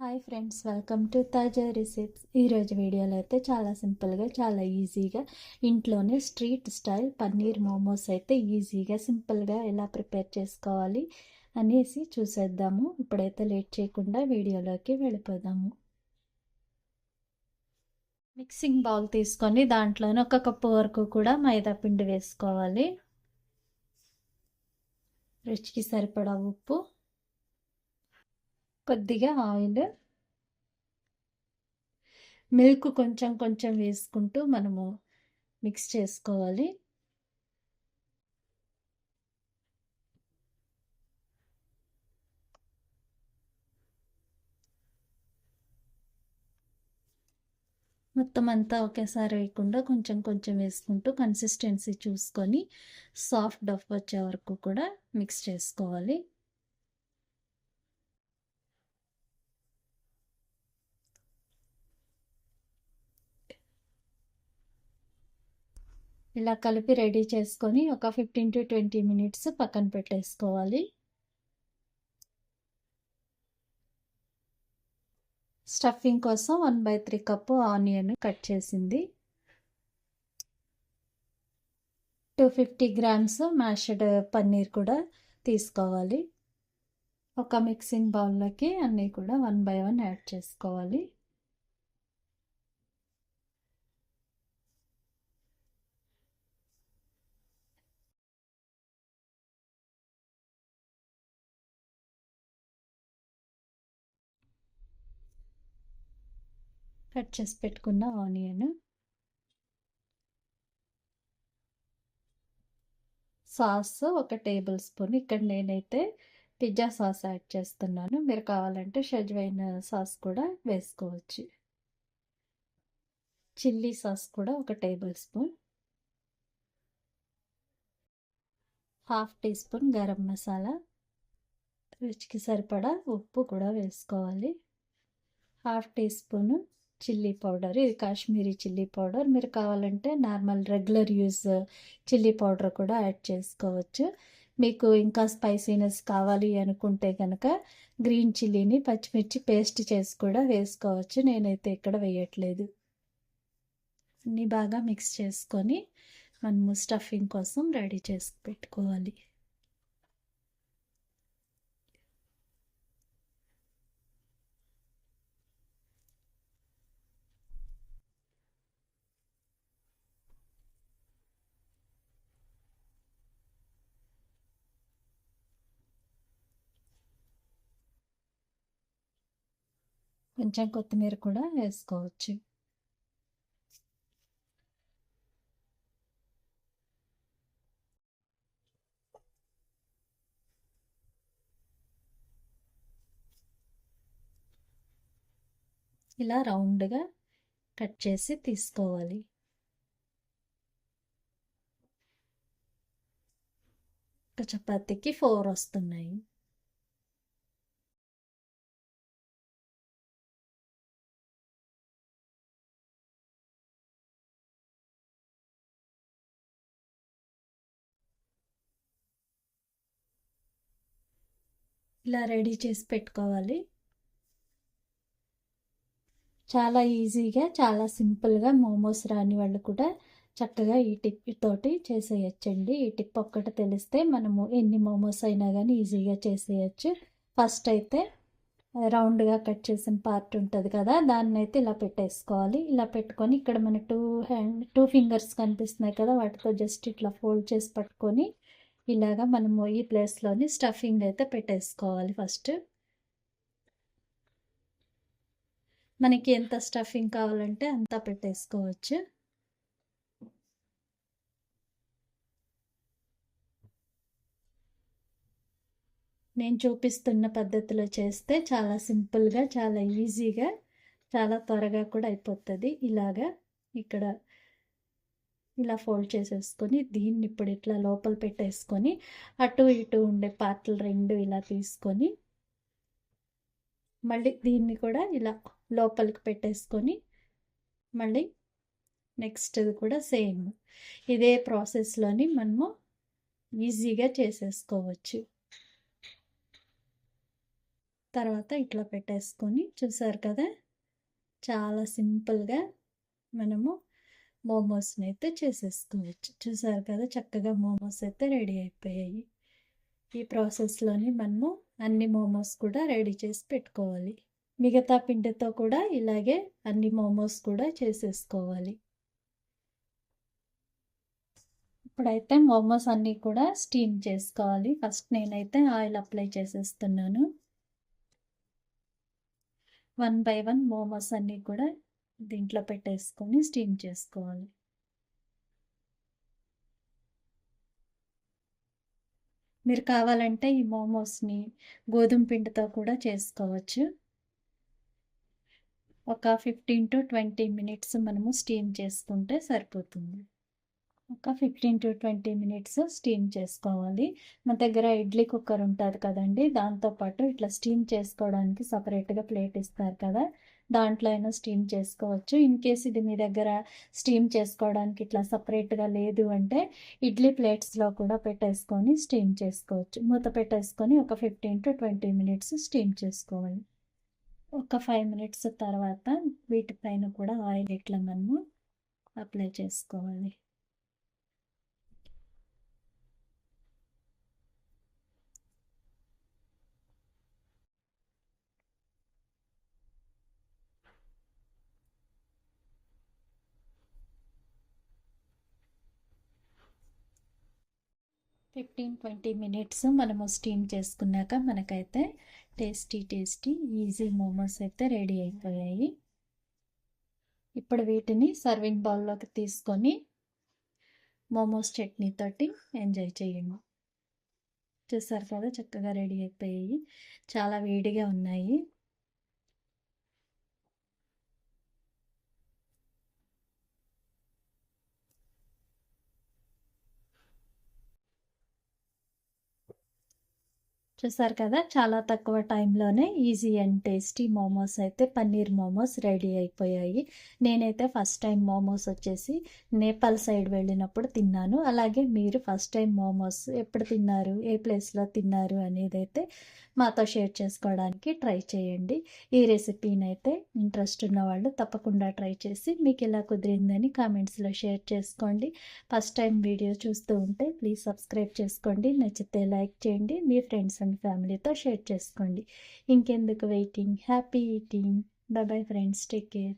Hi friends welcome to Taaza recipes. ఈరోజు వీడియోలో అయితే చాలా సింపుల్గా చాలా ఈజీగా ఇంట్లోనే స్ట్రీట్ స్టైల్ పన్నీర్ మోమోస్ అయితే ఈజీగా సింపుల్గా ఎలా ప్రిపేర్ చేసుకోవాలి అనేసి చూసేద్దాము. ఇప్పుడైతే లేట్ చేయకుండా వీడియోలోకి వెళ్ళిపోదాము. మిక్సింగ్ బౌల్ తీసుకొని దాంట్లోనే ఒక కప్పు వరకు కూడా మైదా పిండి వేసుకోవాలి. రుచికి సరిపడా ఉప్పు. కొద్దిగా ఆయిల్ మిల్క్ కొంచెం కొంచెం వేసుకుంటూ మనము మిక్స్ చేసుకోవాలి. మొత్తం అంతా ఒకేసారి వేయకుండా కొంచెం కొంచెం వేసుకుంటూ కన్సిస్టెన్సీ చూసుకొని సాఫ్ట్ డఫ్ వచ్చే వరకు కూడా మిక్స్ చేసుకోవాలి. ఇలా కలిపి రెడీ చేసుకొని ఒక ఫిఫ్టీన్ టు ట్వంటీ మినిట్స్ పక్కన పెట్టేసుకోవాలి. స్టఫింగ్ కోసం one by three cup onion cut చేసింది. Two fifty grams mashed paneer కూడా తీసుకోవాలి. ఒక మిక్సింగ్ బౌల్లోకి అన్నీ కూడా వన్ బై వన్ యాడ్ చేసుకోవాలి. కట్ చేసి పెట్టుకున్న ఆనియన్. సాస్ ఒక టేబుల్ స్పూన్. ఇక్కడ నేనైతే పిజ్జా సాస్ యాడ్ చేస్తున్నాను. మీరు కావాలంటే షెజ్వైన్ సాస్ కూడా వేసుకోవచ్చు. చిల్లీ సాస్ కూడా ఒక tablespoon. Half teaspoon garam masala. రుచికి సరిపడా ఉప్పు కూడా వేసుకోవాలి. Half teaspoon chilli powder ఇది కాశ్మీరీ చిల్లీ పౌడర్. మీరు కావాలంటే normal regular use chilli powder కూడా యాడ్ చేసుకోవచ్చు. మీకు ఇంకా స్పైసీనెస్ కావాలి అనుకుంటే కనుక గ్రీన్ చిల్లీని పచ్చిమిర్చి పేస్ట్ చేసి కూడా వేసుకోవచ్చు. నేనైతే ఇక్కడ వేయట్లేదు. అన్నీ బాగా మిక్స్ చేసుకొని మనము స్టఫింగ్ కోసం రెడీ చేసి పెట్టుకోవాలి. కొంచెం కొత్తిమీర కూడా వేసుకోవచ్చు. ఇలా రౌండ్గా కట్ చేసి తీసుకోవాలి. ఒక చపాతీకి ఫోర్ వస్తున్నాయి. ఇలా రెడీ చేసి పెట్టుకోవాలి. చాలా ఈజీగా చాలా సింపుల్గా మోమోస్ రాని వాళ్ళు కూడా చక్కగా ఈ టిప్ తోటి చేసేయచ్చండి. ఈ టిప్ ఒక్కటి తెలిస్తే మనము ఎన్ని మోమోస్ అయినా కానీ ఈజీగా చేసేయచ్చు. ఫస్ట్ అయితే రౌండ్గా కట్ చేసిన పార్ట్ ఉంటుంది కదా దాన్ని అయితే ఇలా పెట్టేసుకోవాలి. ఇలా పెట్టుకొని ఇక్కడ మన టూ హ్యాండ్ టూ ఫింగర్స్ కనిపిస్తున్నాయి కదా వాటితో జస్ట్ ఇట్లా ఫోల్డ్ చేసి పట్టుకొని ఇలాగా మనము ఈ ప్లేస్లోని స్టఫింగ్ అయితే పెట్టేసుకోవాలి ఫస్ట్. మనకి ఎంత స్టఫింగ్ కావాలంటే అంత పెట్టేసుకోవచ్చు. నేను చూపిస్తున్న పద్ధతిలో చేస్తే చాలా సింపుల్గా చాలా ఈజీగా చాలా త్వరగా కూడా అయిపోతుంది. ఇలాగా ఇక్కడ ఇలా ఫోల్డ్ చేసేసుకొని దీన్ని ఇప్పుడు ఇట్లా లోపల పెట్టేసుకొని అటు ఇటు ఉండే పార్ట్లు రెండు ఇలా తీసుకొని మళ్ళీ దీన్ని కూడా ఇలా లోపలికి పెట్టేసుకొని మళ్ళీ నెక్స్ట్ కూడా సేమ్. ఇదే ప్రాసెస్లోని మనము ఈజీగా చేసేసుకోవచ్చు. తర్వాత ఇట్లా పెట్టేసుకొని చూసారు కదా? చాలా సింపుల్గా మనము మోమోస్ని అయితే చేసేసుకోవచ్చు చూసారు కదా చక్కగా మోమోస్ అయితే రెడీ అయిపోయాయి. ఈ ప్రాసెస్లోని మనము అన్ని మోమోస్ కూడా రెడీ చేసి పెట్టుకోవాలి. మిగతా పిండితో కూడా ఇలాగే అన్ని మోమోస్ కూడా చేసేసుకోవాలి. ఇప్పుడైతే మోమోస్ అన్నీ కూడా స్టీమ్ చేసుకోవాలి. ఫస్ట్ నేనైతే ఆయిల్ అప్లై చేసేస్తున్నాను. వన్ బై వన్ మోమోస్ అన్నీ కూడా దీంట్లో పెట్టేసుకొని స్టీమ్ చేసుకోవాలి. మీరు కావాలంటే ఈ మోమోస్ని గోధుమ పిండితో కూడా చేసుకోవచ్చు. ఒక ఫిఫ్టీన్ టు ట్వంటీ మినిట్స్ మనము స్టీమ్ చేసుకుంటే సరిపోతుంది. ఒక fifteen to twenty minutes steam చేసుకోవాలి. మన దగ్గర ఇడ్లీ కుక్కర్ ఉంటుంది కదండి దాంతోపాటు ఇట్లా స్టీమ్ చేసుకోవడానికి సపరేట్గా ప్లేట్ ఇస్తారు కదా దాంట్లో అయినా స్టీమ్ చేసుకోవచ్చు. ఇన్ కేస్ ఇది మీ దగ్గర స్టీమ్ చేసుకోవడానికి ఇట్లా సపరేట్గా లేదు అంటే ఇడ్లీ ప్లేట్స్లో కూడా పెట్టేసుకొని స్టీమ్ చేసుకోవచ్చు. మూత పెట్టేసుకొని ఒక fifteen to twenty minutes steam చేసుకోవాలి. ఒక ఫైవ్ మినిట్స్ తర్వాత వీటిపైన కూడా ఆయిల్ ఇట్లా మనము అప్లై చేసుకోవాలి. ఫిఫ్టీన్ ట్వంటీ మినిట్స్ మనము స్టీమ్ చేసుకున్నాక మనకైతే టేస్టీ టేస్టీ ఈజీ మోమోస్ అయితే రెడీ అయిపోయాయి. ఇప్పుడు వీటిని సర్వింగ్ బౌల్లోకి తీసుకొని మోమోస్ చట్నీ తోటి ఎంజాయ్ చేయండి. చూసారు కదా చక్కగా రెడీ అయిపోయాయి. చాలా వేడిగా ఉన్నాయి. చూసారు కదా చాలా తక్కువ టైంలోనే ఈజీ అండ్ టేస్టీ మోమోస్ అయితే పన్నీర్ మోమోస్ రెడీ అయిపోయాయి. నేనైతే ఫస్ట్ టైం మోమోస్ వచ్చేసి నేపాల్ సైడ్ వెళ్ళినప్పుడు తిన్నాను. అలాగే మీరు ఫస్ట్ టైం మోమోస్ ఎప్పుడు తిన్నారు ఏ ప్లేస్లో తిన్నారు అనేది అయితే మాతో షేర్ చేసుకోవడానికి ట్రై చేయండి. ఈ రెసిపీని అయితే ఇంట్రెస్ట్ ఉన్న వాళ్ళు తప్పకుండా ట్రై చేసి మీకు ఇలా కుదిరిందని కామెంట్స్లో షేర్ చేసుకోండి. ఫస్ట్ టైం వీడియో చూస్తూ ఉంటే ప్లీజ్ సబ్స్క్రైబ్ చేసుకోండి. నచ్చితే లైక్ చేయండి. మీ ఫ్రెండ్స్ అండ్ ఫ్యామిలీతో షేర్ చేసుకోండి. ఇంకెందుకు waiting happy eating bye bye friends take care